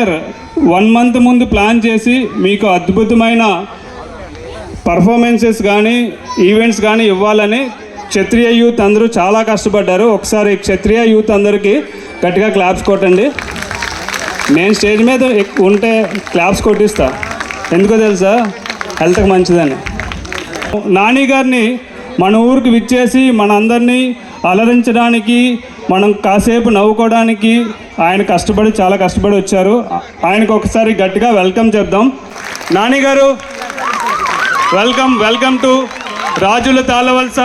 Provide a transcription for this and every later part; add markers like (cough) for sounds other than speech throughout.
One month ముందు plan చేసి మీకు అద్భుతమైన పర్ఫార్మెన్సెస్ కానీ ఈవెంట్స్ కానీ ఇవ్వాలని క్షత్రియ యూత్ అందరూ చాలా కష్టపడ్డారు. ఒకసారి క్షత్రియ యూత్ అందరికీ గట్టిగా క్లాప్స్ కొట్టండి. నేను స్టేజ్ మీద ఉంటే క్లాప్స్ కొట్టిస్తా. ఎందుకో తెలుసా? హెల్త్కి మంచిదని. నాని గారిని మన ఊరికి విచ్చేసి మనందరినీ అలరించడానికి మనం కాసేపు నవ్వుకోవడానికి ఆయన కష్టపడి చాలా కష్టపడి వచ్చారు. ఆయనకు ఒకసారి గట్టిగా వెల్కమ్ చెప్దాం నాని గారు వెల్కమ్ వెల్కమ్ టు రాజుల తాళవలస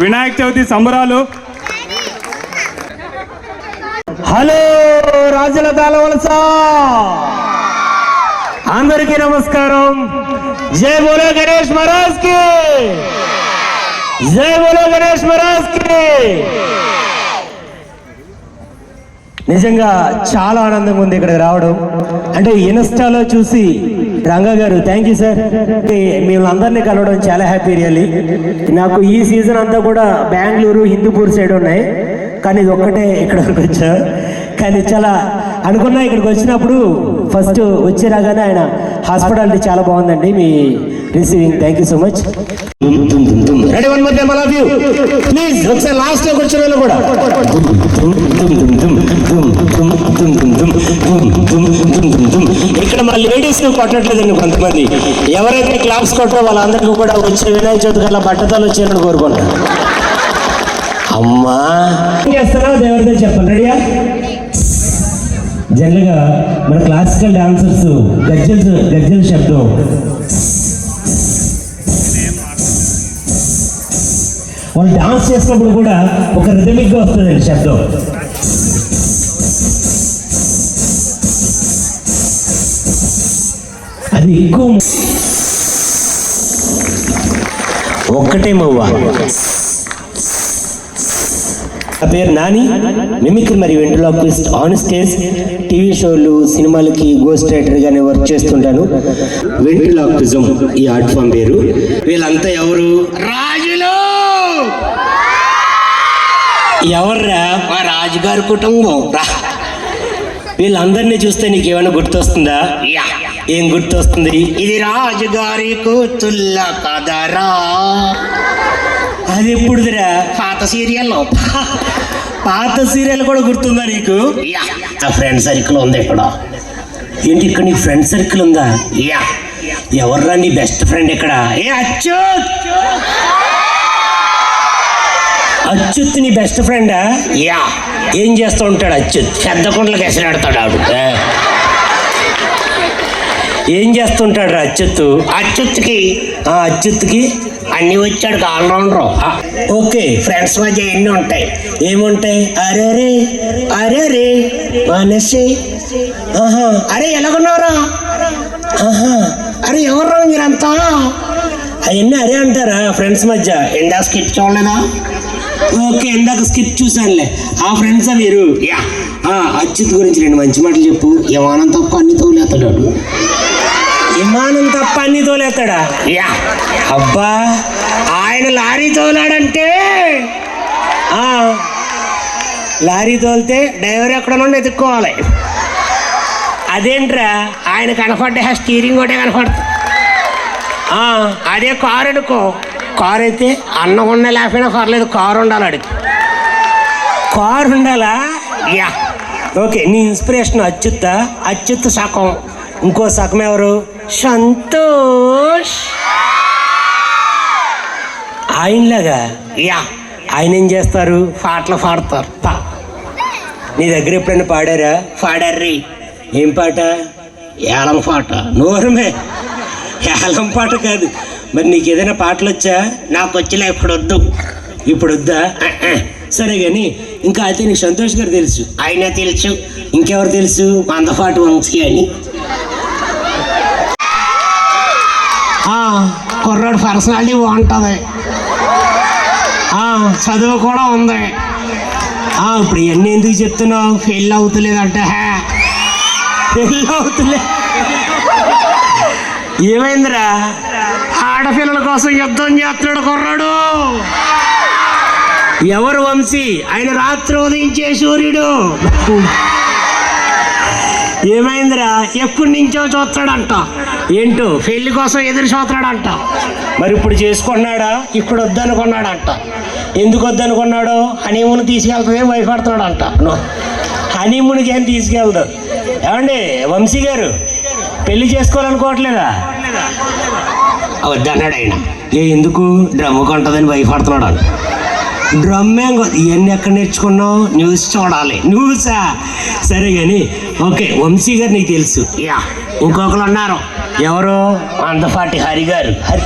వినాయక చవితి సంబరాలు. హలో రాజుల తాళవలస! అందరికీ నమస్కారం. జై బోలో గణేష్ మహారాజ్కి జై బోలో గణేష్ మహారాజ్కి నిజంగా చాలా ఆనందంగా ఉంది ఇక్కడికి రావడం. అంటే ఇన్స్టాలో చూసి రంగా గారు థ్యాంక్ యూ సార్ మేము అందరినీ కలవడం చాలా హ్యాపీ రియల్లీ నాకు ఈ సీజన్ అంతా కూడా బెంగళూరు హిందూపూర్ సైడ్ ఉన్నాయి. కానీ ఇది ఒక్కటే ఇక్కడ వరకు వచ్చా. కానీ చాలా అనుకున్నా ఇక్కడికి వచ్చినప్పుడు ఫస్ట్ వచ్చి రాగానే ఆయన హాస్పిటాలిటీ చాలా బాగుందండి మీ receiving thank you so much ready one మధ్య మళ్ళీ వ్యూ ప్లీజ్ ఒకసారి లాస్ట్లో ఇక్కడ మా లేడీస్ కొట్టట్లేదండి కొంతమంది. ఎవరైతే క్లాప్స్ కొట్టారో వాళ్ళందరికీ కూడా వచ్చే వినాయక చవితి అలా బట్టతలు వచ్చేయాలని కోరుకుంటారు. అమ్మా! చేస్తారా చేస్తారో దేవుడితో చెప్పండి రెడీయా జనరల్గా మన క్లాసికల్ డాన్సర్స్ గజ్జల్ గజ్జల్ శబ్దం. వాళ్ళు డాన్స్ చేసినప్పుడు కూడా ఒక రిథమిక్గా వస్తుందండి శబ్దం. అది ఎక్కువ ఒక్కటే మవ్వ. నా పేరు నాని. మిమిక్రీ మరియు వెంట్రలాక్విస్ట్ ఆన్ స్టేజ్ టీవీ షోలు సినిమాలకి గోస్ట్ రైటర్గానే వర్క్ చేస్తుంటాను. వెంట్రలాక్విజం ఈ ఆర్ట్ ఫామ్ పేరు. వీళ్ళంతా ఎవరు? రాజులు! ఎవర్రా? మా రాజుగారి కుటుంబం రా. వీళ్ళందరినీ చూస్తే నీకు ఏమైనా గుర్తొస్తుందా? యా. ఏం గుర్తొస్తుంది? ఇది రాజుగారి కూతుళ్ళ కదరా. అది ఎప్పుడుదిరా? పాత సీరియల్ పాత సీరియల్ కూడా గుర్తుందా నీకు? ఫ్రెండ్ సర్కిల్ ఉంది ఇక్కడ. ఏంటి ఇక్కడ నీ ఫ్రెండ్ సర్కిల్ ఉందా? యా. ఎవర్రా నీ బెస్ట్ ఫ్రెండ్ ఇక్కడ? ఏ అచ్యుత్ అచ్యుత్ నీ బెస్ట్ ఫ్రెండా? యా. ఏం చేస్తూ ఉంటాడు అచ్యుత్ పెద్ద కుండలకు ఎసరాడతాడు ఆడు ఏ. చేస్తుంటాడు రా అచ్యుత్ అచ్యుత్కి ఆ అచ్యుత్కి అన్ని వచ్చాడు ఆల్రౌండర్. ఓకే. ఫ్రెండ్స్ మధ్య ఎన్ని ఉంటాయి? ఏముంటాయి? అరే రే అరే రే మనసే. ఆహా. అరే ఎలాగున్నారా ఆహా. అరే ఎవర్రా మీరంతా? అవన్నీ అరే అంటారా ఫ్రెండ్స్ మధ్య? ఇందా స్కిట్ చూడలేదా? ఓకే ఇందాక స్కిప్ చూసానులే ఆ ఫ్రెండ్సా మీరు? యా. అచ్యుత్ గురించి రెండు మంచి మాటలు చెప్పు. ఏమానం తప్ప అన్ని తోలేస్తాడు. విమానం తప్ప అన్ని తోలేస్తాడా? యా. అబ్బా ఆయన లారీ తోలాడంటే? ఆ, లారీ తోలితే డ్రైవర్ ఎక్కడ నుండి ఎత్తుక్కోవాలి. అదేంట్రా ఆయన కనపడ్డే స్టీరింగ్ ఒకటే కనపడుతుంది ఆ, అదే కారు అనుకో. కారు అయితే అన్నం ఉన్న లేకపోయినా పర్లేదు కారు ఉండాలి అడిగి కారు ఉండాలా? యా. ఓకే నీ ఇన్స్పిరేషన్ అచ్యుత్ అచ్యుత్ సగం ఇంకో సగం ఎవరు? సంతోష్. ఆయనలాగా? యా. ఆయన ఏం చేస్తారు? పాటలు పాడతారు. పా. నీ దగ్గర ఎప్పుడైనా పాడారా? పాడర్రి. ఏం పాట? ఏలం పాట. నోరమే. ఏలం పాట కాదు. మరి నీకు ఏదైనా పాటలు వచ్చా? నాకు వచ్చిన ఇప్పుడు వద్దు. ఇప్పుడు వద్దా? సరే కానీ ఇంకా అయితే నీకు సంతోష్ గారు తెలుసు. ఆయన తెలుసు. ఇంకెవరు తెలుసు? మందపాటు వంశీ అని. ఆ, కుర్రాడు పర్సనాలిటీ బాగుంటుంది. ఆ, చదువు కూడా ఉంది. ఆ, ఇప్పుడు ఇవన్నీ ఎందుకు చెప్తున్నావు? పెళ్ళి అవుతలేదంటే. హే. పెళ్ళి అవుతులే. ఏమైందిరా? ఆడపిల్లల కోసం యుద్ధం చేస్తున్నాడు కుర్రాడు. ఎవరు వంశీ? ఆయన రాత్రి ఉదయించే సూర్యుడు. ఏమైందిరా? ఎప్పటి నుంచో చూస్తాడంట ఏంటో? పెళ్ళి కోసం ఎదురు చూస్తాడంట మరి ఇప్పుడు చేసుకున్నాడా? ఇప్పుడు వద్దనుకున్నాడంట. ఎందుకు వద్దనుకున్నాడు? హనీమూన్ తీసుకెళ్తుంది భయపడుతున్నాడంట. హనీమూన్కి ఏం తీసుకెళ్దు. ఏమండి వంశీ గారు పెళ్ళి చేసుకోవాలనుకోవట్లేదా? వద్దన్నాడు ఆయన. ఏ ఎందుకు? డ్రమ్ము కొంటదని భయపడుతున్నాడు. అంట డ్రమ్ ఇవన్నీ ఎక్కడ నేర్చుకున్నావు? న్యూస్ చూడాలి. న్యూసా? సరే కానీ ఓకే వంశీ గారు నీకు తెలుసు. యా. ఇంకొకరు ఉన్నారు. ఎవరు? అందపాటి హరి గారు. హరి.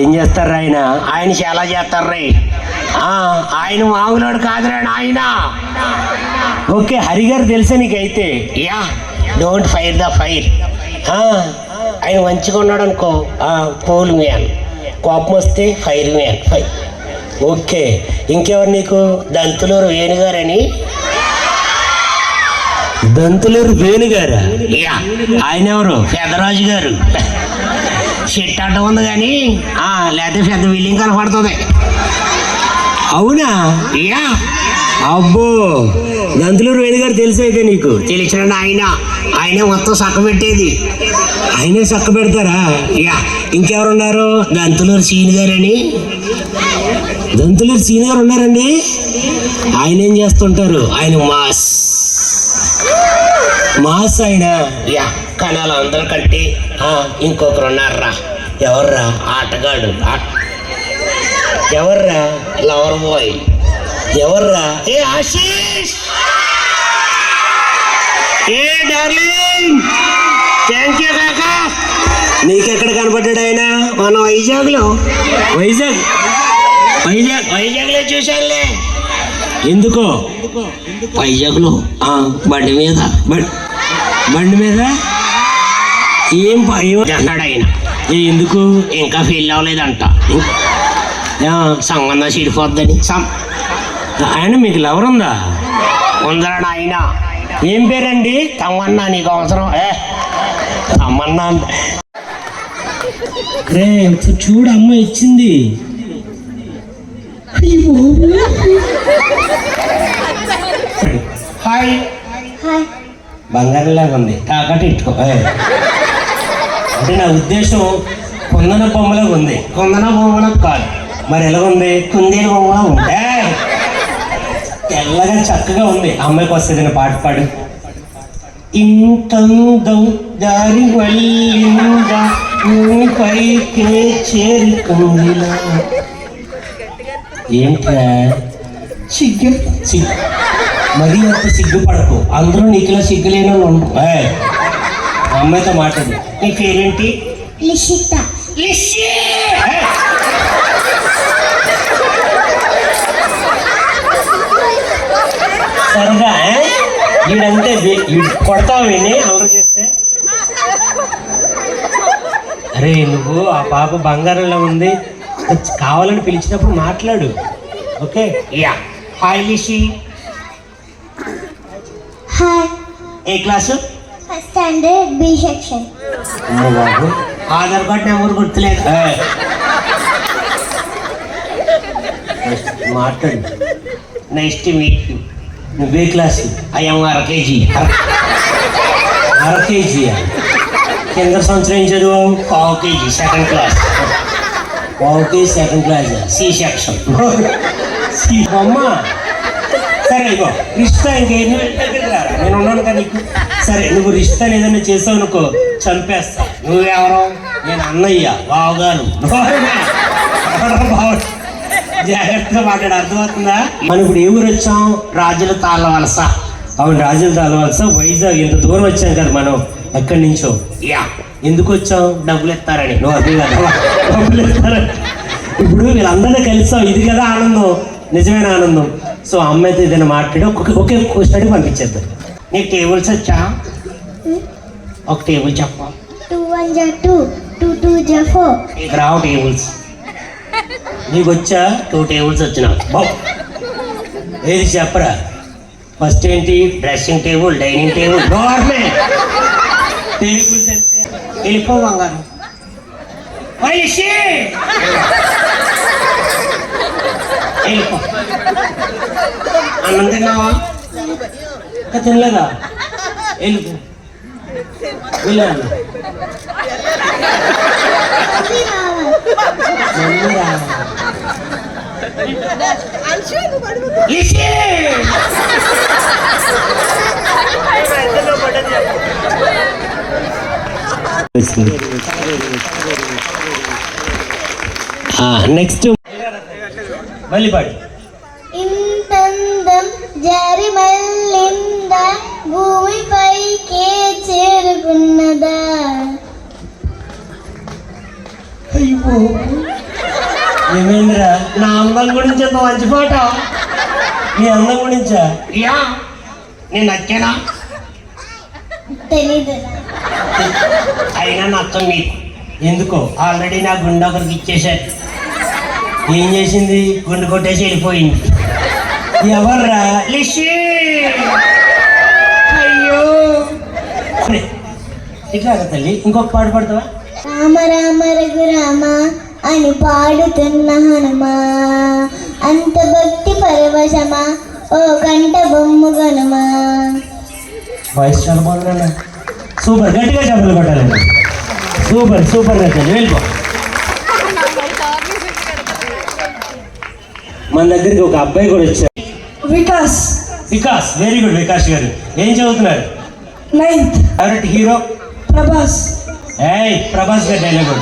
ఏం చేస్తారు ఆయన? ఆయన చాలా చేస్తారు రే ఆయన మామూలుడు కాదురా ఆయన ఓకే హరి గారు తెలుసా నీకైతే? Yeah. Don't fire the fire. ఆయన మంచిగా ఉన్నాడు అనుకో పోల్ మ్యాన్ కోపం వస్తే ఫైర్ మ్యాన్ ఫైర్. ఓకే. ఇంకెవరు నీకు? దంతులూరు వేణుగారని? దంతులూరు వేణుగారు? యా. ఆయన ఎవరు పెద్దరాజు గారు. షెట్ అడ్డం ఉంది కానీ ఆ, లేకపోతే పెద్ద బిల్డింగ్ కనపడుతుంది. అవునా? యా. అబ్బో దంతులూరు వేణుగారు తెలుసు అయితే నీకు? తెలిసిన ఆయన ఆయనే మొత్తం సక్క పెట్టేది. ఆయనే సక్క పెడతారా? యా. ఇంకెవరున్నారు? దంతులూరు సీని గారని. దంతులూరు సీని గారు ఉన్నారండి? ఆయన ఏం చేస్తుంటారు? ఆయన మాస్. మాస్ ఆయన? యా కణాలు అందరూ కట్టి ఇంకొకరు ఉన్నారా ఎవర్రా? ఆటగాడు. ఎవర్రా? Lover boy. ఎవర్రా? ఏ ఆశీష్! ఏ డార్లింగ్! థ్యాంక్ యూ కాకా. నీకెక్కడ కనపడ్డాడు ఆయన? మన వైజాగ్లో. వైజాగ్? వైజాగ్. వైజాగ్లో చూశానులే. ఎందుకో? వైజాగ్లో. బండి మీద. బండి మీద? ఏం అన్నాడు ఆయన. ఎందుకు? ఇంకా ఫెయిల్ అవ్వలేదంట. సంబంధం చెడిపోద్దని. సం ఆయన మీకు లవర్ ఉందా? ఆయన ఏం పేరండి? తమ్మన్నా నీకు అవసరం. ఏ తమ్మన్నా అంట. రే చూడు అమ్మ ఇచ్చింది. హాయ్. బంగారంలాగా ఉంది. కాకటి ఇట్టుకో. ఏ. అంటే నా ఉద్దేశం కుందన బొమ్మలాగా ఉంది. కుందన బొమ్మలకు కాదు. మరి ఎలా ఉంది కుందేలు బొమ్మలా ఉంది? ఏ. తెల్లగా చక్కగా ఉంది. అమ్మాయికి వస్తుంది పాట పాడు. ఇంతందం దారి వల్లింద పైకే చేరుకుందిలా? ఏంట్రా? సిగ్గు? సిగ్గు. మరీ అంత సిగ్గుపడకు. అందరూ నీకులా సిగ్గులేని అమ్మాయితో మాట్లాడు. నీ పేరేంటి? లిషిత. లిషి! సరదా ఏ? వీడంతే వీ- వీడు కొడతావు విని అల్లరి చేస్తే. అరే నువ్వు ఆ పాప బంగారంలో ఉంది. కావాలని పిలిచినప్పుడు మాట్లాడు. Okay? Yeah. Hi Lishi. Hi. ఏ class? First standard B section. బాబు. ఆధార్ కార్డు నెంబర్ గుర్తులేదు. మాట్లాడు. నెక్స్ట్ మీట్ నువ్వే క్లాస్ అయ్యాము అర కేజీ అర కేజీ కింద సంవత్సరం ఏం చదువు పావు కేజీ సెకండ్ క్లాస్ పావు KG second class C section C అమ్మ సరే ఇగో రిష్తా ఇంకేం నేను ఉన్నాను కదా నీకు సరే నువ్వు రిష్తా ఏదైనా చేసావు అనుకో చంపేస్తా నువ్వెవరు నేను అన్నయ్య బావగారు బావ జాగ్రత్తగా మాట్లాడు అర్థమవుతుందా? మనం ఇప్పుడు ఏ ఊరు వచ్చాం? రాజుల తాళ్ళ వలస. అవును రాజుల తాళ్ళ వలస. వైజాగ్ ఇంత దూరం వచ్చాం కదా మనం. ఎక్కడి నుంచో? యా. ఎందుకు వచ్చాం? డబ్బులు ఇస్తారని. నువ్వు అదే కదా. (laughs) డబ్బులు ఇస్తారని. ఇప్పుడు వీళ్ళందరినీ కలిసాం. ఇది కదా ఆనందం. నిజమైన ఆనందం. సో అమ్మాయితో ఏదైనా మాట్లాడి ఒక్కొక్క ఒకే స్టడీ పంపించేద్దాం. నీకు టేబుల్స్ వచ్చా? ఒక టేబుల్ చెప్ప. టూ వన్ జా టూ టూ టూ జా ఫోర్. నీకు రావు టేబుల్స్. (laughs) నీకు వచ్చా టూ టేబుల్స్ వచ్చిన బావ్ ఏది చెప్పరా? ఫస్ట్ ఏంటి? Dressing table dining table government tables అంటే వెళ్ళిపో బంగారు. వైషి వెళ్ళిపో. అన్నం తిన్నావా? తినలేదా? వెళ్ళు వెళ్ళాను మమ్మీ రావాలి. లిసి! నెక్స్ట్ మళ్ళీ పాడు ఇంతందం జారి మళ్ళిందా భూమిపైకే చేరుకున్నదా అయ్యో ఏమైందిరా? నా అందం గురించి ఎంత మంచి పాట నీ అందం గురించా? యా. నేను నచ్చానా? తెలీదు. అయినా నచ్చం నీకు. ఎందుకో? ఆల్రెడీ నా గుండె ఒకరికి ఇచ్చేశారు. ఏం చేసింది? గుండె కొట్టేసి వెళ్ళిపోయింది. ఎవర్రా? లిషి! అయ్యో! ఇట్లా తల్లి ఇంకొక పాట పడతావా? రామ రామ రఘురామ అని పాడుతున్న హనుమా. అంత భక్తి పరవశమా ఓ కంట బొమ్ము గనుమా. వాయిస్ చాలా బాగుందన్న సూపర్ గట్టిగా చెప్పలు కొట్టాలండి సూపర్ సూపర్ తల్లి వెళ్ళిపో. మన దగ్గరికి ఒక అబ్బాయి కూడా వచ్చారు వికాస్. వికాస్ వెరీ గుడ్ వికాస్ గారు. ఏం చదువుతున్నారు? Ninth favourite hero? ప్రభాస్. ఏయ్ ప్రభాస్ గారి డైలాగ్.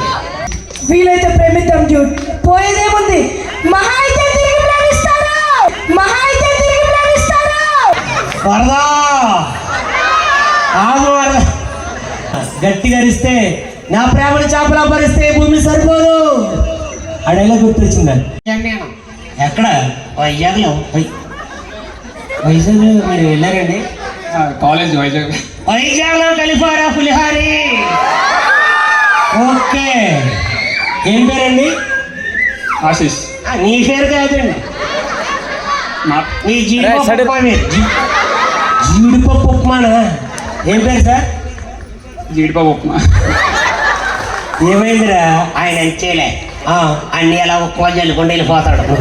వీలైతే ప్రేమిద్దాం డ్యూట్ పోయేదేముంది? మహా అయితే తిరిగి ప్రేమిస్తారు? మహా అయితే తిరిగి ప్రేమిస్తారు? వరదా? ఆగు వరద? గట్టిగా అరిస్తే నా ప్రేమను చేపలా పరిస్తే భూమి సరిపోదు. ఆ డైలాగ్ గుర్తొచ్చిందా? ఎక్కడ? వైజాగ్లో వై- వైజాగ్ మీరు వెళ్ళారండి? కాలేజ్ వైజాగ్. వైజాగ్లో కలిపారా పులిహారి? ఓకే. ఏం పేరండి? ఆశీష్. ఆ, నీ పేరు కాదండి. నా నీ జీడిపప్పు ఉప్మా మీరు. జీ- జీడిపప్పు ఉప్మానా? ఏం పేరు సార్? జీడిపప్పు ఉప్మా. ఏమైందిరా? ఆయన అంతేలే. ఆ, అన్ని అలా ఉప్మా జల్లుకుండా వెళ్ళిపోతాడు.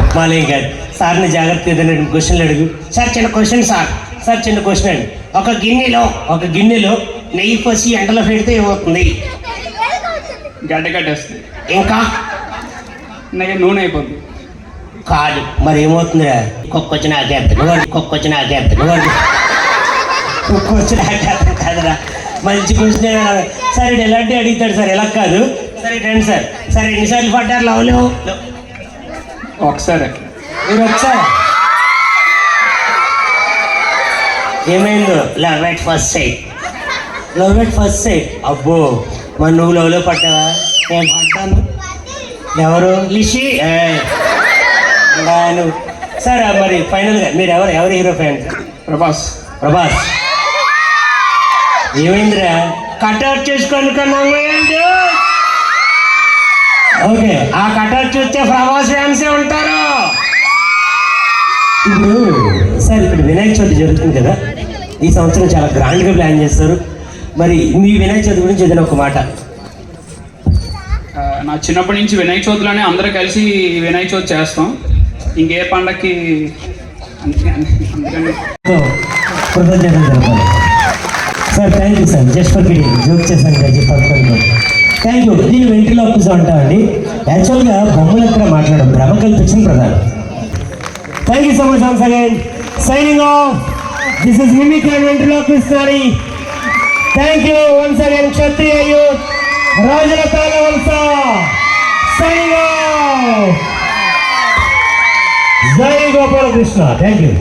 ఉప్మాలేం కాదు. సార్ని జాగ్రత్త ఏదైనా క్వశ్చన్లు అడుగు. సార్ చిన్న క్వశ్చన్ సార్. సార్ చిన్న క్వశ్చన్ అండి. ఒక గిన్నెలో ఒక గిన్నెలో? నెయ్యి పోసి ఎండలో పెడితే ఏమవుతుంది? గడ్డ కట్టేస్తుంది. ఇంకా? నాకు నూనె అయిపోద్ది. కాదు మరి ఏమవుతుందిరా? కుక్కొచ్చి నాకేస్తాను కుక్కొచ్చి నాకేస్తాను కుక్కొచ్చి నాకేస్తాను కాదురా మంచి క్వశ్చన్ సరే ఇటు ఎలాంటి అడుగుతాడు సార్? ఎలా కాదు? సరే రండి సార్. సరే ఎన్నిసార్లు పడ్డారు? లవ్లో ఒకసారి. మీరు వచ్చారా? ఏమైందో? Love at first sight. Love at first sight? అబ్బో. మరి నువ్వు లవ్లో పడ్డావా? నేను పడ్డాను? ఎవరు? లిషి. ఇంకా నువ్వు. సరే మరి ఫైనల్గా మీరు ఎవరు? ఎవరు హీరో ఫ్యాన్ ప్రభాస్. ప్రభాస్. ఏమైందిరా? కట్అవుట్ చేసుకొని ఏంటి ఓకే. ఆ కట్అవుట్ చూస్తే ప్రభాస్ ఫ్యాన్సే ఉంటారు? ఇప్పుడు సార్ ఇక్కడ వినాయక చవితి జరుగుతుంది కదా. ఈ సంవత్సరం చాలా గ్రాండ్గా ప్లాన్ చేస్తారు. మరి మీ వినాయక చవితి గురించి ఏదైనా ఒక మాట? నా చిన్నప్పటి నుంచి వినాయక చవితిలోనే అందరూ కలిసి వినాయక చవితి చేస్తాం. ఇంకే పండక్కి sir thank you sir. Just for kidding. Joke చేశాను కదా చెప్పాను థ్యాంక్ యూ దీన్ని వెంట్రిలాక్స్ అంటామండి యాక్చువల్గా బొమ్మలు ఎక్కడ మాట్లాడడం? భ్రమ కల్పించిన ప్రధానం. Thank you so much again signing off this is mimic and ventriloquist sorry thank you once again Kshatriya youth రాజుల తాళ వంశ సైనింగ్ జై గోపాలకృష్ణ థ్యాంక్ యూ